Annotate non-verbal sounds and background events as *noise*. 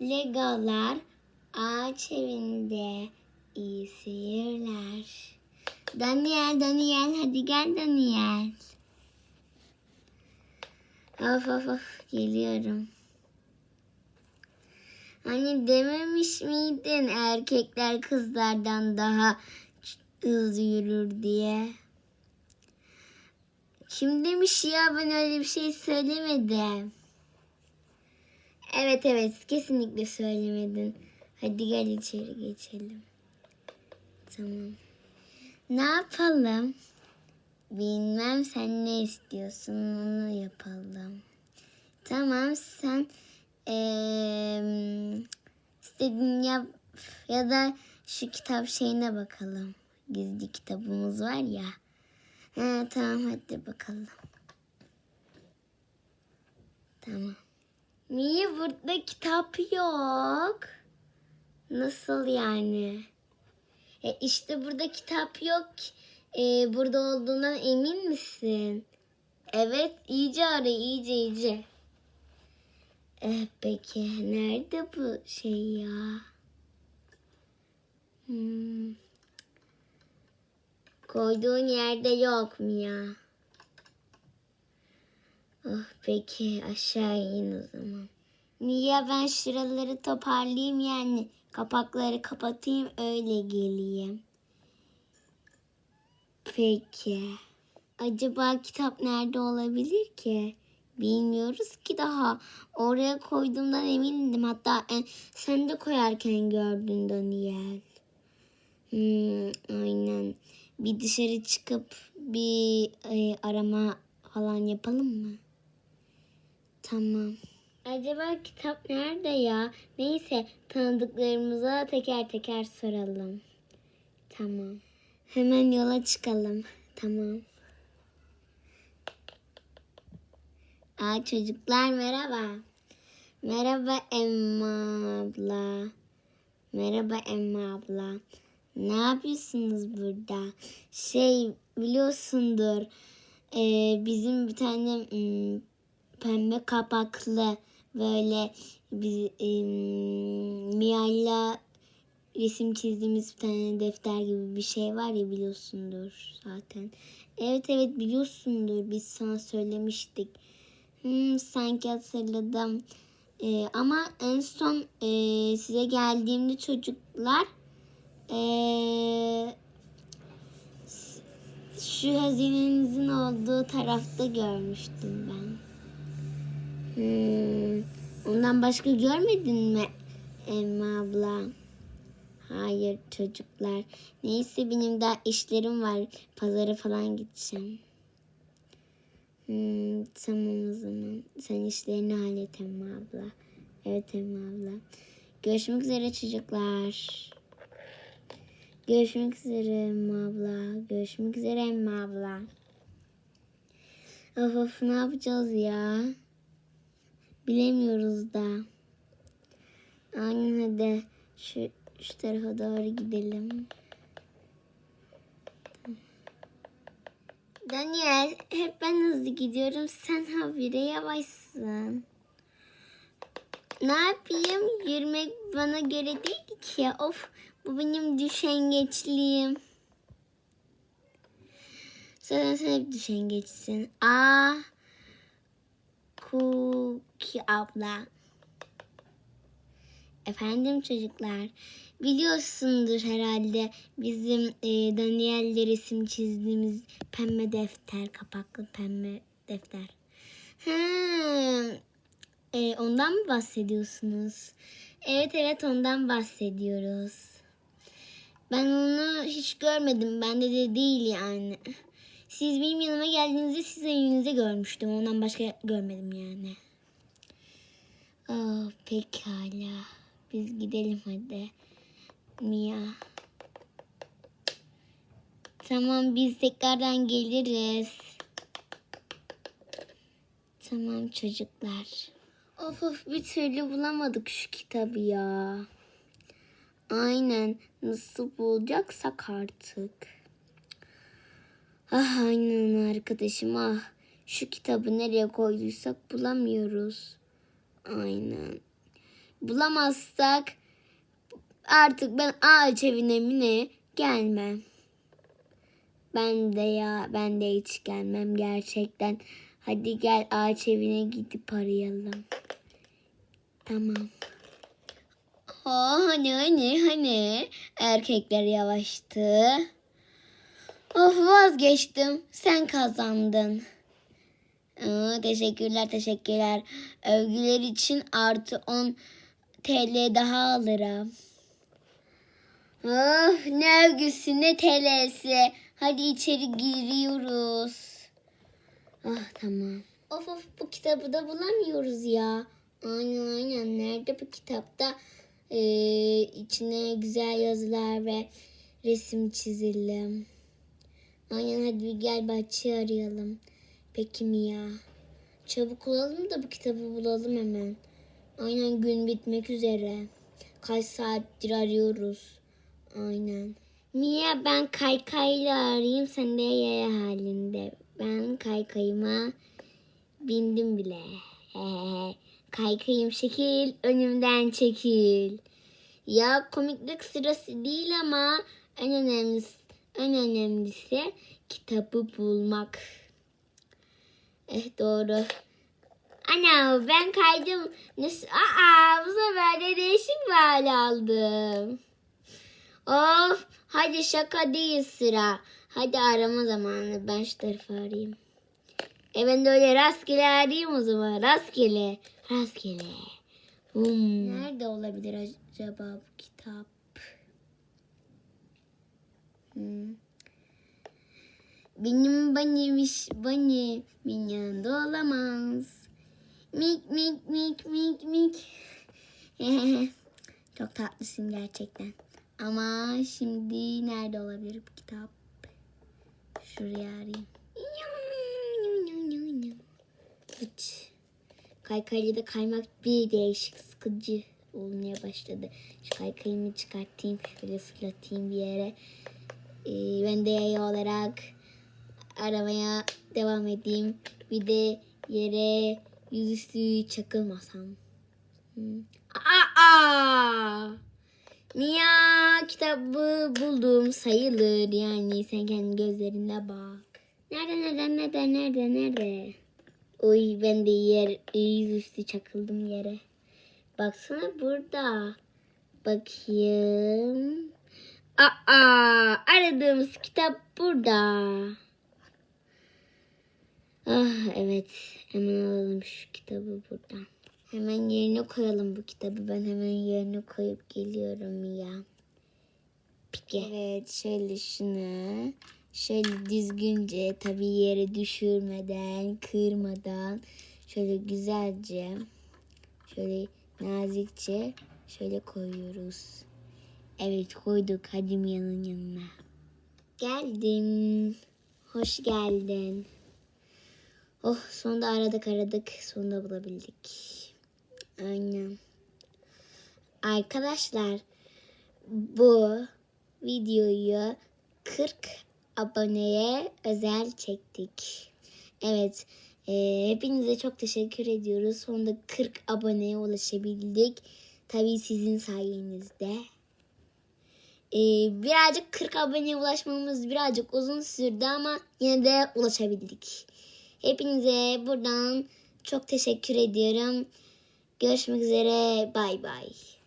Legolar ağaç evinde iyi seyirler. Daniel, Daniel hadi gel Daniel. Of of of geliyorum. Hani dememiş miydin erkekler kızlardan daha hızlı yürür diye? Kim demiş ya ben öyle bir şey söylemedim. Evet evet kesinlikle söylemedin. Hadi gel içeri geçelim. Tamam. Ne yapalım? Bilmem sen ne istiyorsun onu yapalım. Tamam sen eee istediğin yap ya da şu kitap şeyine bakalım. Gizli kitabımız var ya. Ha, tamam hadi bakalım. Tamam. Niye burada kitap yok? Nasıl yani? E işte burada kitap yok. E, burada olduğundan emin misin? Evet, iyice ara, iyice iyice. Eh peki, nerede bu şey ya? Hmm. Koyduğun yerde yok mu ya? Oh peki, aşağı in o zaman. Niye ben şuraları toparlayayım yani kapakları kapatayım öyle geleyim. Peki. Acaba kitap nerede olabilir ki? Bilmiyoruz ki daha. Oraya koyduğumdan emindim. Hatta en, sen de koyarken gördün Daniel. Hmm, aynen. Bir dışarı çıkıp bir e, arama falan yapalım mı? Tamam. Acaba kitap nerede ya? Neyse tanıdıklarımıza teker teker soralım. Tamam. Hemen yola çıkalım. Tamam. Aa çocuklar merhaba. Merhaba Emma abla. Merhaba Emma abla. Ne yapıyorsunuz burada? Şey biliyorsundur. e, bizim bir tane mm, pembe kapaklı böyle biz e, Mia'yla resim çizdiğimiz bir tane defter gibi bir şey var ya biliyorsundur zaten. Evet evet biliyorsundur biz sana söylemiştik. Hmm, sanki hatırladım. Ee, ama en son e, size geldiğimde çocuklar e, şu hazinenizin olduğu tarafta görmüştüm ben. Hmm, ondan başka görmedin mi Emma abla? Hayır çocuklar. Neyse benim daha işlerim var. Pazara falan gideceğim. Hmm, tamam o zaman. Sen işlerini hallet Emma abla. Evet Emma abla. Görüşmek üzere çocuklar. Görüşmek üzere Emma abla. Görüşmek üzere Emma abla. Of of ne yapacağız ya? Bilemiyoruz da. Aynen hadi şu, şu tarafa doğru gidelim. Daniel hep ben hızlı gidiyorum. Sen habire yavaşsın. Ne yapayım? Yürümek bana göre değil ki. Of bu benim düşengeçliğim. Zaten sen hep düşengeçsin. Aa, Cookie abla. Efendim çocuklar. Biliyorsundur herhalde bizim e, Daniel'le resim çizdiğimiz pembe defter, kapaklı pembe defter. Ha, e, ondan mı bahsediyorsunuz? Evet evet ondan bahsediyoruz. Ben onu hiç görmedim. Bende de değil yani. Siz benim yanıma geldiğinizde siz evinizde görmüştüm. Ondan başka görmedim yani. Oh, pekala. Biz gidelim hadi. Mia. Tamam biz tekrardan geliriz. Tamam çocuklar. Of of bir türlü bulamadık şu kitabı ya. Aynen nasıl bulacaksak artık. Ah aynen arkadaşım ah. Şu kitabı nereye koyduysak bulamıyoruz. Aynen. bulamazsak artık ben ağaç evine mine gelmem. Ben de ya ben de hiç gelmem gerçekten. Hadi gel ağaç evine gidip arayalım. Tamam. Aa, hani hani hani erkekler yavaştı. Of vazgeçtim. Sen kazandın. Aa, teşekkürler teşekkürler. Övgüler için artı 10 TL daha alırım. Of ne övgüsü ne TL'si. Hadi içeri giriyoruz. Ah tamam. Of of bu kitabı da bulamıyoruz ya. Aynen aynen. Nerede bu kitapta? Ee, içine güzel yazılar ve resim çizelim. Aynen hadi bir gel bahçeyi arayalım. Peki mi ya? Çabuk olalım da bu kitabı bulalım hemen. Aynen gün bitmek üzere. Kaç saattir arıyoruz. Aynen. Mia ben kaykayla arayayım sen de yaya halinde. Ben kaykayıma bindim bile. *laughs* Kaykayım şekil önümden çekil. Ya komiklik sırası değil ama en önemlisi, en önemlisi kitabı bulmak. Eh doğru. Ana ben kaydım. Aa bu sefer de değişik bir hal aldım. Of hadi şaka değil sıra. Hadi arama zamanı. Ben şu tarafa arayayım. E ben de öyle rastgele arayayım o zaman. Rastgele. Rastgele. Hmm. Nerede olabilir acaba bu kitap? Hmm. Benim banyemiş banye min yanında olamaz. Mik mik mik mik mik. *laughs* Çok tatlısın gerçekten. Ama şimdi nerede olabilir bu kitap? Şuraya arayayım. Hiç. Kaykayla da kaymak bir değişik sıkıcı olmaya başladı. Şu kaykayımı çıkartayım. Şöyle fırlatayım bir yere. Ee, ben de yaya olarak aramaya devam edeyim. Bir de yere yüzüstü çakılmasam. Hmm. Aa! Mia kitabı buldum sayılır yani sen kendi gözlerine bak. Nerede nerede nerede nerede nerede? Oy ben de yer yüzüstü çakıldım yere. Baksana burada. Bakayım. Aa aradığımız kitap burada. Ah evet hemen alalım şu kitabı buradan. Hemen yerine koyalım bu kitabı. Ben hemen yerine koyup geliyorum ya. Peki. Evet şöyle şunu şöyle düzgünce tabii yere düşürmeden, kırmadan şöyle güzelce şöyle nazikçe şöyle koyuyoruz. Evet koyduk. Hadi Mia'nın yanına. Geldim. Hoş geldin. Oh sonunda aradık aradık. Sonunda bulabildik. Aynen. Arkadaşlar bu videoyu 40 aboneye özel çektik. Evet. e, hepinize çok teşekkür ediyoruz. Sonunda 40 aboneye ulaşabildik. Tabii sizin sayenizde. E, birazcık 40 aboneye ulaşmamız birazcık uzun sürdü ama yine de ulaşabildik. Hepinize buradan çok teşekkür ediyorum. Görüşmek üzere. Bay bay.